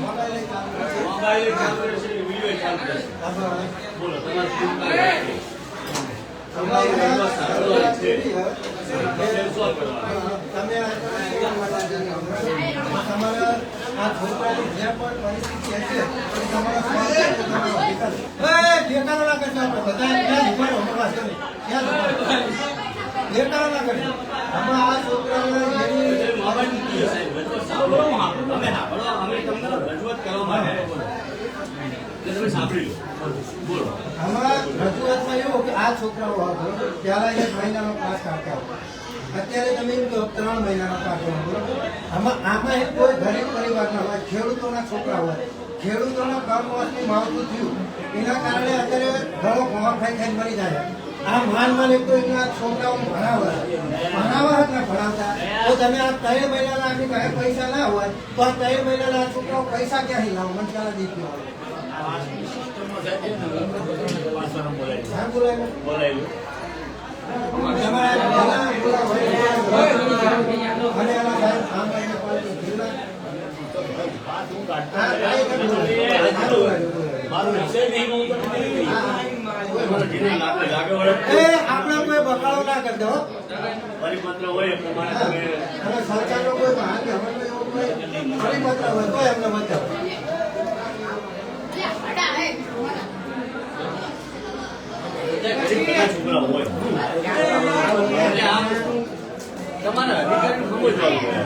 মোবাইলে মোবাইলে চালু আছে ভিডিও চালু আছে বলো তোমার તમે તમારા આ છોકરાની જે પણ પરિસ્થિતિ હશે તમારા હમણાં આ છોકરાઓને જેની રજૂઆતમાં એવું કે આ છોકરાઓ ત્યારે એક મહિનાનો પાસ કાઢતા. અત્યારે તમે એમ કહો ત્રણ મહિનાનો બરોબર? આમાં આમાં એક કોઈ ગરીબ પરિવારના હોય ખેડૂતોના છોકરા હોય. ખેડૂતોના કમવાસની માવતું થયું. એના કારણે અત્યારે ઘણો ગોવા ખાઈ ખાઈ મરી જાય. આ માન માન એક તો એના છોકરાઓ ભણાવવા ભણાવવા હતા ભણાવતા. તો તમે આ ત્રણ મહિનાના આની પાસે પૈસા ના હોય તો આ ત્રણ મહિનાના આ છોકરાઓ પૈસા ક્યાંથી લાવો? મને ચાલા દીધી હોય બોલાયું. આપણે કોઈ બગાડો ના કરી દો પરિપત્ર હોય પ્રમાણે. સરકારનો કોઈ ભાગ અમલનો એવો કોઈ પરિપત્ર હોય તો એમને બતાવો ગરીબ બધા છોકરા હોય એટલે આ વસ્તુ તમારા અધિકારીને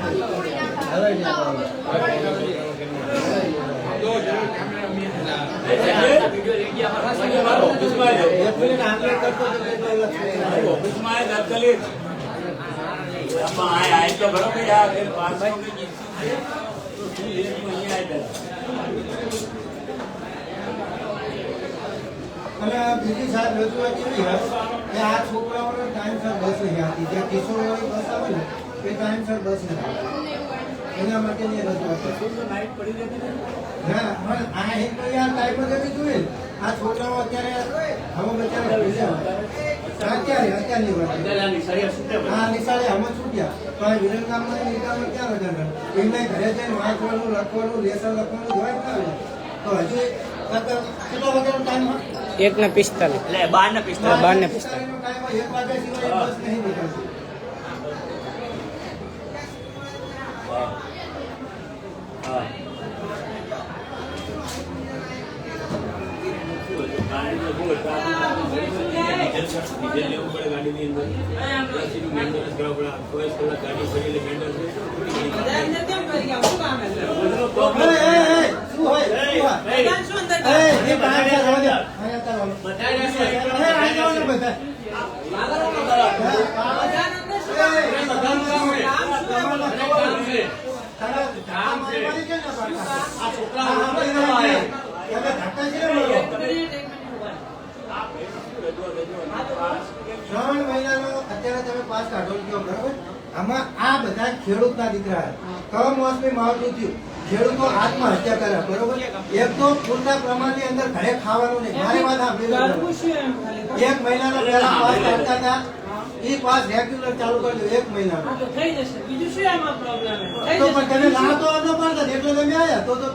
સમજવાનું ઓફિસમાં જ એક મિનિટ આંકડે કરતો તો કેટલો લક્ષ મારી ઓફિસમાં જ તાત્કાલિક આમાં આ આય તો ખરો કે આ કે પાસમાં કંઈક issue છે. તો શું એ હું અહીંયા આવ્યા અને આ બીજી સાહેબ રજૂઆત એવી હોય કે આ છોકરાઓને ટાઈમસર બસ નહીં આવતી જે કિશોરોની બસ આવે ને એ ટાઈમસર બસ નહીં આવતી. એના માટેની રજૂઆત ને પણ આ એક યાર ટાઈમ જ એવી જોઈએ. આ છોકરાઓ અત્યારે હવે બચારા ભૂલ્યા અત્યારે અત્યારની વાત આ. હા નિશાળે અમે છૂટ્યા તો આ વિરંગામમાં નિશાળમાં ક્યાં રજા એમને ઘરે જઈને વાંચવાનું લખવાનું લેસન લખવાનું જોવાય ના તો હજુ કાં તો કેટલો વાગ્યાનો ટાઈમ હોય એક ને પિસ્તાલીસ એટલે બાર ને પિસ્તાલીસ બાર ને પિસ્તાલીસ. એક વાગ્યા સિવાય બસ નહીં નીકળતી હા. ગાડીમાં શું હોય? ડીઝલ લેવું પડે ગાડીની અંદર. દસ એનું maintenance કરાવવું પડે. ચોવીસ કલાક ગાડી ફરી એટલે maintenance બધુનો ત્રણ મહિનાનો અત્યારે તમે પાસ કાઢો છો બરાબર આમાં આ બધા ખેડૂતના દીકરા. કમોસમી માવઠું થયું ખેડૂતો આત્મહત્યા કર્યા બરોબર? એક તો પૂરતા પ્રમાણની અંદર ઘરે ખાવાનું નહીં. મારી વાત સાંભળી એક મહિનાનો પહેલા પાસ કાઢતા હતા એ પાસ રેગ્યુલર ચાલુ કરી દો એક મહિનાનો. તો પણ તમે ના તો ન પડતા એટલે તમે આવ્યા તો તો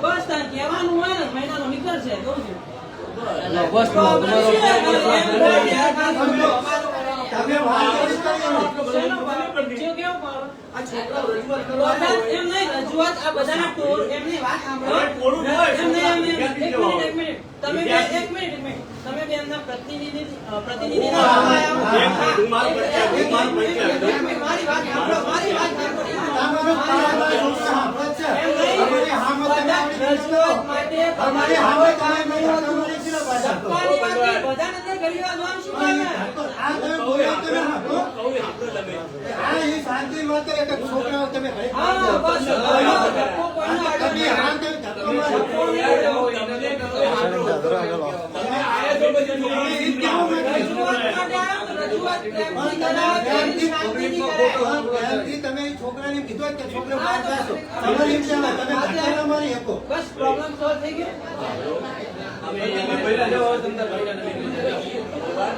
તમે વાત કરી જ કરી ને. આ છોકરા રજૂઆત કરવા એમ નહીં, રજૂઆત આ બધાના ટોર એમની વાત સાંભળો. એમ નહીં, એક મિનિટ, એક મિનિટ. તમે એક મિનિટ, એક મિનિટ. તમે બે એમના પ્રતિનિધિ પ્રતિનિધિ મારું વાત સાંભળો, મારી વાત સાંભળો. બધા અંદર ગરીબા જોવાનું શું શાંતિ માટે એક છોકરાઓ તમે ઘરે હા, બસ. ધક્કો કોઈને તમે અડે હાલ નહીં. તમે ધક્કો મારો. ધક્કો નહીં અડે. તમને કહું, તમે આયા છો પછી તમે ઈ કેવું નથી. રજૂઆત માટે આવો તો રજૂઆત પ્રેમથી કરાવો, પ્રેમથી શાંતિથી પબ્લિકનો કરાય. ખોટો હાથ પ્રેમથી છોકરાને કીધું જ કે છોકરો બહાર જાશો તમારી એમ ચાલે તમે ધક્કા ના મારી શકો બસ પ્રોબ્લેમ સોલ્વ થઈ ગયો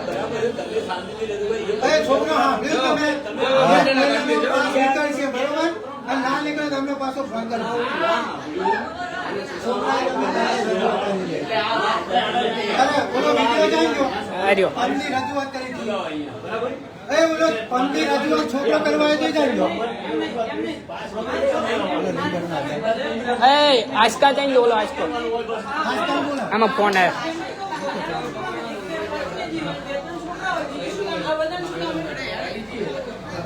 બરાબર છે, તમે શાંતિથી રહેજો ભાઈ. એ એ છોકરો સાંભળ્યું તમે એક મહિનામાં પાસ નીકળશે બરોબર અને ના નીકળે તો અમને પાછો ફોન કરજો છોકરાએ તમે તારે જવાબદારી લે. અરે ઓલો વીડિયો જાય ગયો આર્યો પંપની રજૂઆત કરી હતી એ ઓલો પંપની રજૂઆત છોકરો કરવા જઈ જાય ગયો એ આસ્કા જઈને બોલો આસ્કો આજકાલ બોલો આમાં ફોન આવ્યો અરે આ તમે જિંદગીની જિંદગી એ સત્તા ઓલા લેમ્બરના ને હા કરતા તમે ઉંમરમાં મર્યાદા રાખો. તમે દિલવે આ તમે અઘાતમાં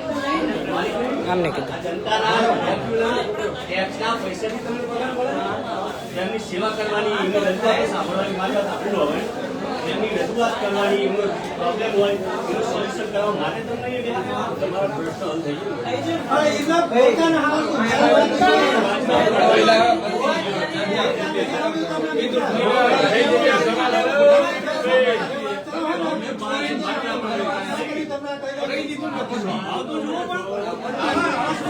આમને કીધું. જનતાના ટેક્સના પૈસાથી તમને પગાર મળે ને? એમની સેવા કરવાની એમની રજૂઆતો સાંભળવાની મારી વાત સાંભળો હવે. એમની રજૂઆત કરવાની એમનો પ્રોબ્લેમ હોય એનું સોલ્યુશન કરવા માટે તમને તમારો પ્રશ્ન હલ થઈ ગયો. પોતાના હાલ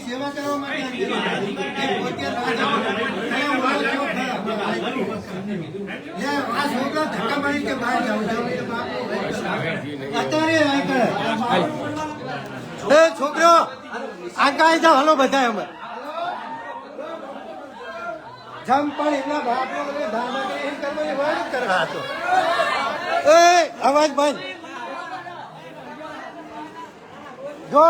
સેવા કરવા માટે છોકરા બાપુ આ કાંઈ જાવ હલો બધા અમે જમ પણ એમના વાત કરવા હતો એ, અવાજ બંધ. જો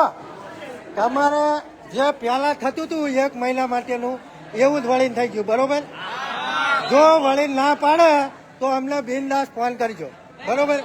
તમારે જે પહેલા થતું હતું એક મહિના માટેનું એવું જ વળીને થઈ ગયું બરોબર? જો વળીને ના પાડે તો અમને બિનદાસ ફોન કરજો બરોબર?